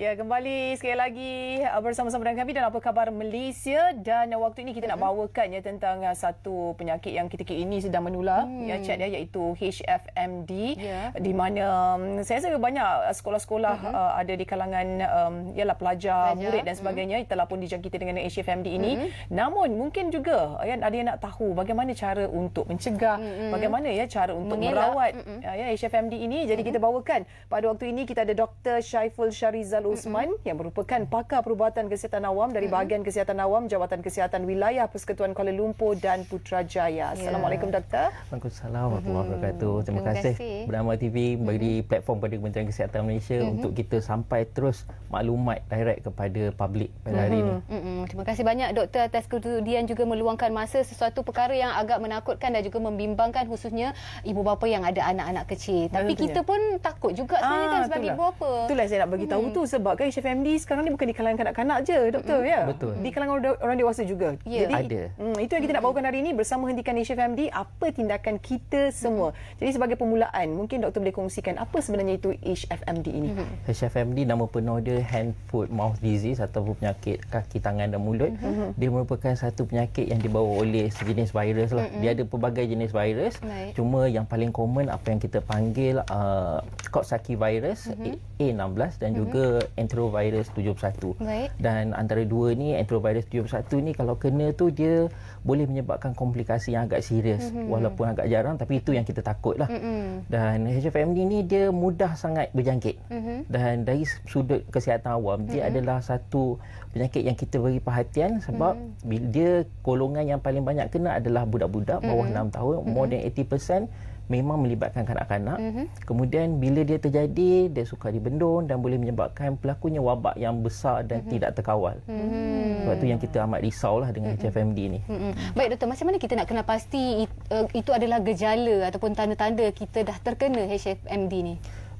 Ya, kembali sekali lagi uh, bersama-sama dengan kami dan apa khabar Malaysia dan uh, waktu ini kita nak bawakan ya tentang uh, satu penyakit yang ketika ini sedang menular hmm. ya chat ya iaitu HFMD Ya. di mana um, saya rasa banyak sekolah-sekolah Mhm. uh, ada di kalangan um, ialah pelajar, Pelajar, murid dan sebagainya telah pun dijangkiti dengan HFMD ini. Namun mungkin juga ya ada yang nak tahu bagaimana cara untuk mencegah, bagaimana ya cara untuk Mengelak. merawat uh, ya HFMD ini. Jadi kita bawakan pada waktu ini kita ada Dr. Syaiful Syarizal Usman yang merupakan pakar perubatan kesihatan awam dari bahagian kesihatan awam Jabatan Kesihatan Wilayah Persekutuan Kuala Lumpur dan Putrajaya. Assalamualaikum doktor. Waalaikumsalam warahmatullahi wabarakatuh. Terima, Terima kasih. Bernama TV beri platform pada Kementerian Kesihatan Malaysia untuk kita sampai terus maklumat direct kepada publik pada hari ini. Mm-mm. Terima kasih banyak doktor atas kesudian juga meluangkan masa sesuatu perkara yang agak menakutkan dan juga membimbangkan khususnya ibu bapa yang ada anak-anak kecil. Tapi Betul, kita pun takut juga sebenarnya kan sebagai itulah. ibu bapa. Itulah saya nak bagi tahu tu sebab kan HFMD sekarang ni bukan di kalangan kanak-kanak je doktor ya. Betul. Di kalangan orang, orang dewasa juga. Ya. Jadi Ada. Hmm, itu yang kita nak bawakan hari ini bersama hentikan HFMD apa tindakan kita semua. Jadi sebagai permulaan mungkin doktor boleh kongsikan apa sebenarnya itu HFMD ini. HFMD nama penuh dia hand foot mouth disease ataupun penyakit kaki tangan dan mulut. Dia merupakan satu penyakit yang dibawa oleh sejenis virus lah. Dia ada pelbagai jenis virus. Baik. Cuma yang paling common apa yang kita panggil uh, Coxsackie virus A16 dan juga enterovirus 71. Baik. Dan antara dua ni enterovirus 71 ni kalau kena tu dia boleh menyebabkan komplikasi yang agak serius walaupun agak jarang tapi itu yang kita takut lah. Mm-mm. Dan HFMD ni dia mudah sangat berjangkit. Mhm. Dan dari sudut kesihatan awam dia adalah satu penyakit yang kita beri perhatian sebab bila dia golongan yang paling banyak kena adalah budak-budak bawah 6 tahun more than 80% memang melibatkan kanak-kanak. Kemudian bila dia terjadi dia suka dibendung dan boleh menyebabkan berlakunya wabak yang besar dan tidak terkawal. Sebab tu yang kita amat risau lah dengan HFMD ni. Mm-mm. Baik doktor, macam mana kita nak kenal pasti uh, itu adalah gejala ataupun tanda-tanda kita dah terkena HFMD ni?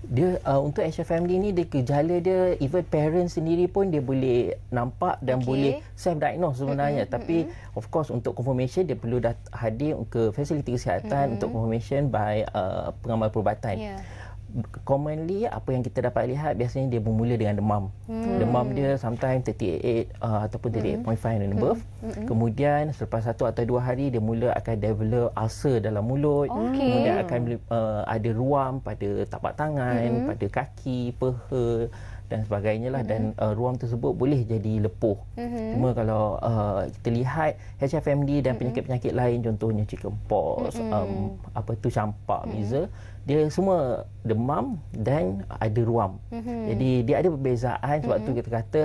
Dia uh, untuk HFMD ni dia gejala dia even parents sendiri pun dia boleh nampak dan okay. boleh self diagnose sebenarnya mm-hmm, tapi of course untuk confirmation dia perlu dat- hadir ke fasiliti kesihatan mm-hmm. untuk confirmation by uh, pengamal perubatan. Ya. Commonly apa yang kita dapat lihat biasanya dia bermula dengan demam. Hmm. Demam dia sometimes 38 uh, ataupun 38.5 and above. Hmm. Kemudian selepas satu atau dua hari dia mula akan develop ulcer dalam mulut. Okey. Kemudian akan uh, ada ruam pada tapak tangan, hmm. pada kaki, peha dan sebagainya lah dan uh, ruam tersebut boleh jadi lepuh. Mm-hmm. Cuma kalau uh, kita lihat HFMD dan penyakit-penyakit lain contohnya chickenpox, mm-hmm. um, apa tu campak, mm-hmm. dia semua demam dan ada ruam. Mm-hmm. Jadi dia ada perbezaan sebab mm-hmm. tu kita kata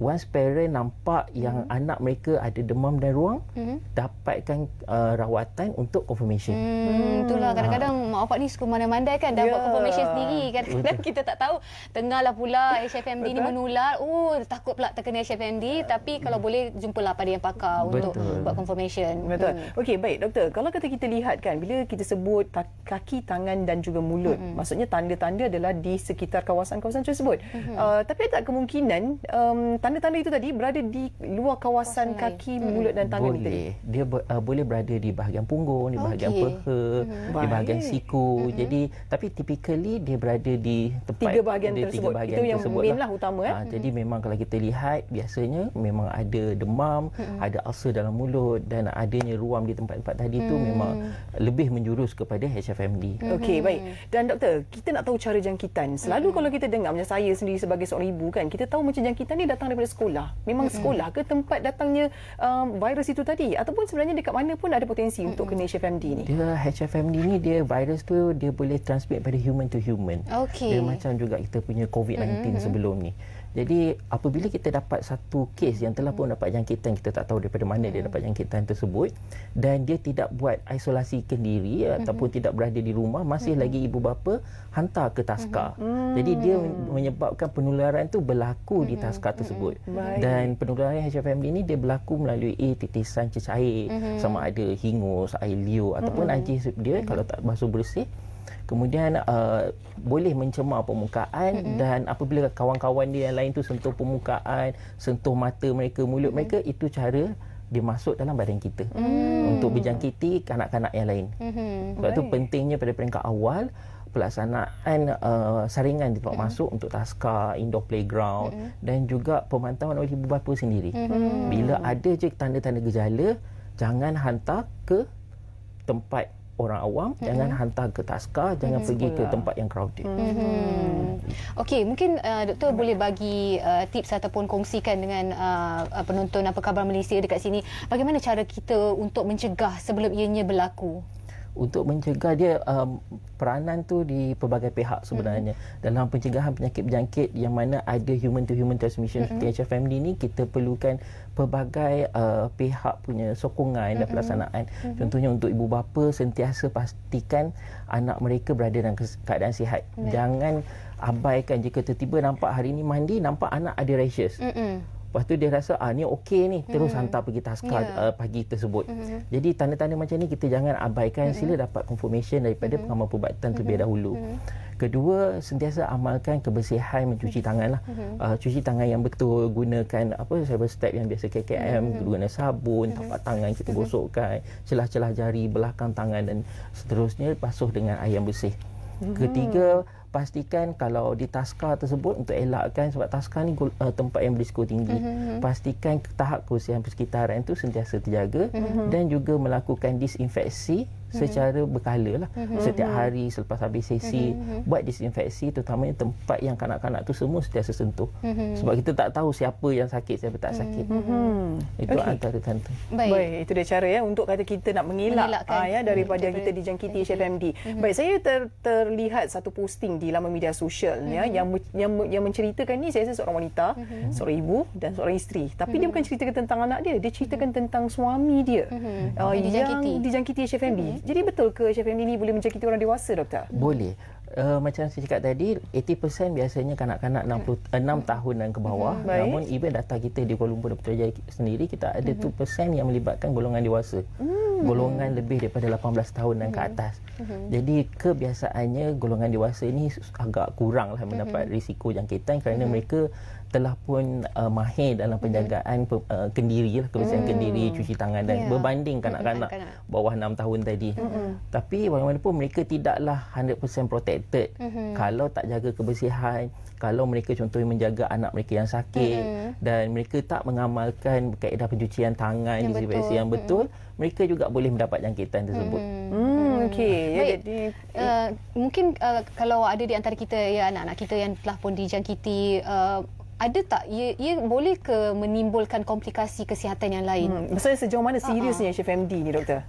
once parent nampak yang Mm-hmm. anak mereka ada demam dan ruam, mm-hmm. dapatkan uh, rawatan untuk confirmation. Hmm, itulah kadang-kadang mak bapak ni suka mandai-mandai kan dah Ya. buat confirmation sendiri. Kadang-kadang kita tak tahu tengahlah pula HFMD ni menular. Oh, takut pula terkena HFMD tapi kalau boleh jumpalah pada yang pakar untuk Betul. buat confirmation. Betul. Hmm. Okey, baik doktor. Kalau kata kita lihat kan bila kita sebut ta- kaki, tangan dan juga mulut, mm-hmm. maksudnya tanda-tanda adalah di sekitar kawasan-kawasan tersebut. Mm-hmm. Uh, tapi ada tak kemungkinan um, tanda-tanda itu tadi berada di luar kawasan Kawasan lain. kaki, mulut dan tangan itu tadi? boleh. Dia ber, uh, boleh berada di bahagian punggung, di bahagian Okey. peha, di Baik. bahagian siku. Jadi tapi typically dia berada di tempat Tiga bahagian tersebut. Itu yang main lah utama, eh. Ha, jadi memang kalau kita lihat biasanya memang ada demam, ada ulcer dalam mulut dan adanya ruam di tempat-tempat tadi tu memang lebih menjurus kepada HFMD. Okey, baik. Dan doktor, kita nak tahu cara jangkitan. Selalu kalau kita dengar macam saya sendiri sebagai seorang ibu kan, kita tahu macam jangkitan ni datang daripada sekolah. Memang sekolah ke tempat datangnya um, virus itu tadi ataupun sebenarnya dekat mana pun ada potensi untuk kena HFMD ni. Dia HFMD ni dia virus tu dia boleh transmit pada human to human. Okey. Dia macam juga kita punya COVID-19 mm-hmm. sebelum ni. Jadi apabila kita dapat satu kes yang telah pun dapat jangkitan kita tak tahu daripada mana dia dapat jangkitan tersebut dan dia tidak buat isolasi kendiri ataupun tidak berada di rumah masih lagi ibu bapa hantar ke taska. Jadi dia menyebabkan penularan tu berlaku di taska tersebut. Baik. Dan penularan HFMD ni dia berlaku melalui titisan cecair sama ada hingus, air liur ataupun najis dia kalau tak basuh bersih kemudian uh, boleh mencemar permukaan mm-hmm. dan apabila kawan-kawan dia yang lain tu sentuh permukaan, sentuh mata mereka, mulut mm-hmm. mereka itu cara dia masuk dalam badan kita mm. untuk berjangkiti kanak-kanak yang lain. Mhm. Sebab tu Baik. pentingnya pada peringkat awal pelaksanaan uh, saringan di tempat mm-hmm. masuk untuk taska, indoor playground mm-hmm. dan juga pemantauan oleh ibu bapa sendiri. Mm-hmm. Bila ada je tanda-tanda gejala, jangan hantar ke tempat orang awam, mm-hmm. jangan hantar ke taska, jangan mm-hmm. pergi ke tempat yang crowded. Mm-hmm. Okey, mungkin uh, doktor boleh bagi uh, tips ataupun kongsikan dengan uh, penonton apa khabar Malaysia dekat sini bagaimana cara kita untuk mencegah sebelum ianya berlaku? Untuk mencegah dia um, peranan tu di pelbagai pihak sebenarnya mm-hmm. dalam pencegahan penyakit berjangkit yang mana ada human to human transmission mm-hmm. seperti HFMD ni kita perlukan pelbagai uh, pihak punya sokongan mm-hmm. dan pelaksanaan mm-hmm. contohnya untuk ibu bapa sentiasa pastikan anak mereka berada dalam keadaan sihat mm-hmm. jangan abaikan jika tiba-tiba nampak hari ni mandi nampak anak ada rashes mm-hmm. Lepas tu dia rasa ah ni okey ni terus mm-hmm. hantar pergi taska yeah. uh, pagi tersebut. Mm-hmm. Jadi tanda-tanda macam ni kita jangan abaikan mm-hmm. sila dapat confirmation daripada mm-hmm. pengamal perubatan terlebih mm-hmm. dahulu. Mm-hmm. Kedua sentiasa amalkan kebersihan mencuci tangan lah. Mm-hmm. Uh, cuci tangan yang betul gunakan apa cyber step yang biasa KKM mm-hmm. guna sabun, mm-hmm. tapak tangan kita mm-hmm. gosokkan, celah-celah jari belakang tangan dan seterusnya basuh dengan air yang bersih. Mm-hmm. Ketiga pastikan kalau di taska tersebut untuk elakkan sebab taska ni uh, tempat yang berisiko tinggi mm-hmm. pastikan tahap kebersihan persekitaran itu sentiasa terjaga mm-hmm. dan juga melakukan disinfeksi secara berkala lah mm-hmm. setiap hari selepas habis sesi mm-hmm. buat disinfeksi terutamanya tempat yang kanak-kanak tu semua sentiasa sentuh mm-hmm. sebab kita tak tahu siapa yang sakit siapa tak sakit mm-hmm. itu okay. antara tanda baik. baik itu dia cara ya untuk kata kita nak mengelak ah, ya daripada mm-hmm. kita dijangkiti HFMD mm-hmm. baik saya ter, terlihat satu posting di laman media sosial mm-hmm. ya yang yang yang menceritakan ni saya rasa seorang wanita mm-hmm. seorang ibu dan seorang isteri tapi mm-hmm. dia bukan ceritakan tentang anak dia dia ceritakan mm-hmm. tentang suami dia mm-hmm. uh, yang dijangkiti, dijangkiti HFMD mm-hmm. Jadi betul ke HFMD ni boleh menjangkiti orang dewasa doktor? Boleh. Uh, macam saya cakap tadi 80% biasanya kanak-kanak 60 hmm. 6 tahun dan ke bawah hmm, namun even data kita di Kuala Lumpur dan Putrajaya sendiri kita ada hmm. 2% yang melibatkan golongan dewasa hmm. golongan lebih daripada 18 tahun dan hmm. ke atas hmm. jadi kebiasaannya golongan dewasa ini agak kurang lah mendapat hmm. risiko jangkitan kerana hmm. mereka telah pun uh, mahir dalam mhm. penjagaan mm-hmm. uh, kendiri lah kebersihan mm. kendiri cuci tangan dan yeah. berbanding kanak-kanak mm-hmm. bawah 6 tahun tadi mm-hmm. tapi bagaimanapun mereka tidaklah 100% protected mm-hmm. kalau tak jaga kebersihan kalau mereka contohnya menjaga anak mereka yang sakit mm-hmm. dan mereka tak mengamalkan kaedah pencucian tangan yang disinfeksi yang betul mm-hmm. mereka juga boleh mendapat jangkitan tersebut mm-hmm. mm, okey ya jadi uh, mungkin uh, kalau ada di antara kita ya anak-anak kita yang telah pun dijangkiti uh, ada tak ia, ia boleh ke menimbulkan komplikasi kesihatan yang lain? Hmm. Maksudnya sejauh mana seriusnya uh-huh. HFMD ni doktor?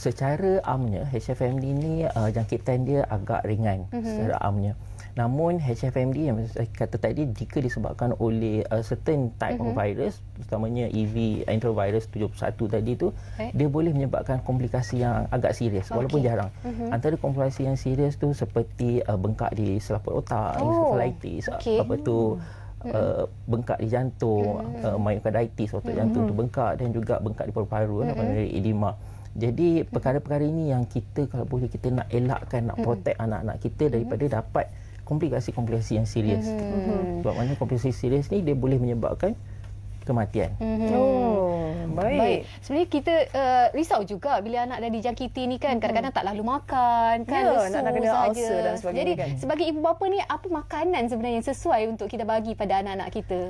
Secara amnya HFMD ni uh, jangkitan dia agak ringan uh-huh. secara amnya. Namun HFMD yang saya kata tadi jika disebabkan oleh uh, certain type uh-huh. of virus terutamanya EV enterovirus 71 tadi tu okay. dia boleh menyebabkan komplikasi yang agak serius okay. walaupun jarang. Uh-huh. Antara komplikasi yang serius tu seperti uh, bengkak di selaput otak, oh. encephalitis, okay. apa tu uh, bengkak di jantung, mm-hmm. uh, myocarditis otot mm-hmm. jantung tu bengkak dan juga bengkak di paru-paru mm-hmm. apa edema. Jadi perkara-perkara ini yang kita kalau boleh kita nak elakkan nak protect mm-hmm. anak-anak kita daripada dapat komplikasi-komplikasi yang serius. Mm-hmm. Sebab mana komplikasi serius ni dia boleh menyebabkan kematian. Mm-hmm. Oh, baik. baik. Sebenarnya kita uh, risau juga bila anak dah dijangkiti ni kan, mm-hmm. kadang-kadang tak lalu makan kan, ya, lesu nak kena ulcer dan sebagainya Jadi kan. sebagai ibu bapa ni apa makanan sebenarnya yang sesuai untuk kita bagi pada anak-anak kita?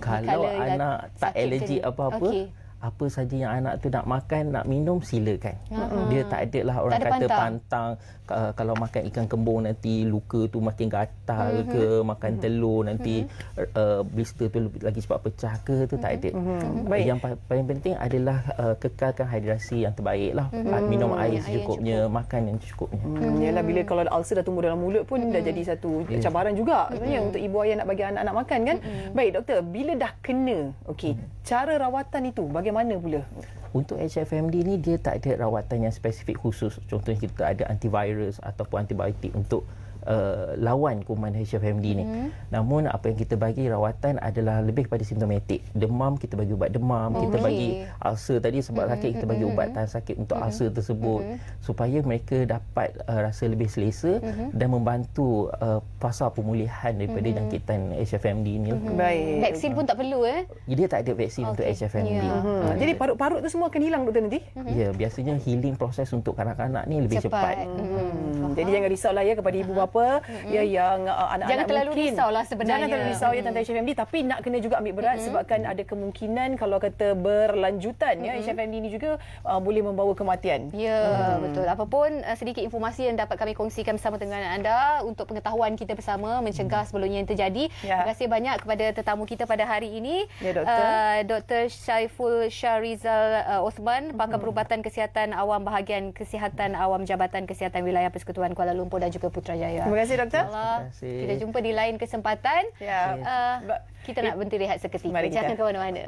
Kalau anak tak alergi apa-apa, okay apa saja yang anak tu nak makan, nak minum silakan. Uh-huh. Dia tak ada lah orang tak kata pantang, pantang uh, kalau makan ikan kembung nanti luka tu makin gatal uh-huh. ke, makan uh-huh. telur nanti uh-huh. uh, blister tu lagi cepat pecah ke tu uh-huh. tak ada. Uh-huh. Uh, yang pa- paling penting adalah uh, kekalkan hidrasi yang terbaik lah. Uh-huh. Minum air secukupnya, makan yang cukupnya. Hmm. Yalah bila kalau ulcer dah tumbuh dalam mulut pun uh-huh. dah jadi satu yeah. cabaran juga sebenarnya uh-huh. untuk ibu ayah nak bagi anak-anak makan kan. Uh-huh. Baik doktor, bila dah kena, okey, uh-huh. cara rawatan itu bagaimana mana pula? Untuk HFMD ni dia tak ada rawatan yang spesifik khusus. Contohnya kita ada antivirus ataupun antibiotik untuk uh, lawan kuman HFMD ni. Namun apa yang kita bagi rawatan adalah lebih kepada simptomatik. Demam kita bagi ubat demam, kita Okey. bagi ulcer tadi sebab sakit kita bagi ubat tahan sakit untuk ulcer tersebut supaya mereka dapat uh, rasa lebih selesa dan membantu uh, fasa pemulihan daripada jangkitan HFMD ni. Baik. Vaksin pun tak perlu eh. Dia tak ada vaksin untuk Okey. HFMD. Ya. Hmm. Ah, Jadi parut-parut tu semua akan hilang doktor nanti? Ya, biasanya healing proses untuk kanak-kanak ni lebih cepat. Hmm. Jadi jangan risaulah ya kepada ibu bapa ya yang uh, anak-anak Jangan terlalu mungkin. risaulah sebenarnya. Jangan terlalu risau ya tentang HFMD tapi nak kena juga ambil berat sebabkan ada kemungkinan kalau kata berlanjutan ya HFMD ini juga uh, boleh membawa kematian. Ya, hmm. betul. Apapun uh, sedikit informasi yang dapat kami kongsikan bersama dengan anda untuk pengetahuan kita bersama mencegah sebelumnya yang terjadi. Ya. Terima kasih banyak kepada tetamu kita pada hari ini. Ya, Doktor. Uh, Dr. Syaiful Syarizal uh, Osman, pakar perubatan kesihatan awam bahagian kesihatan awam Jabatan Kesihatan Wilayah Persekutuan Kuala Lumpur dan juga Putrajaya. Terima kasih doktor. Terima kasih. Kita jumpa di lain kesempatan. Ya. Uh, kita nak berhenti rehat seketika. Jangan ke mana-mana.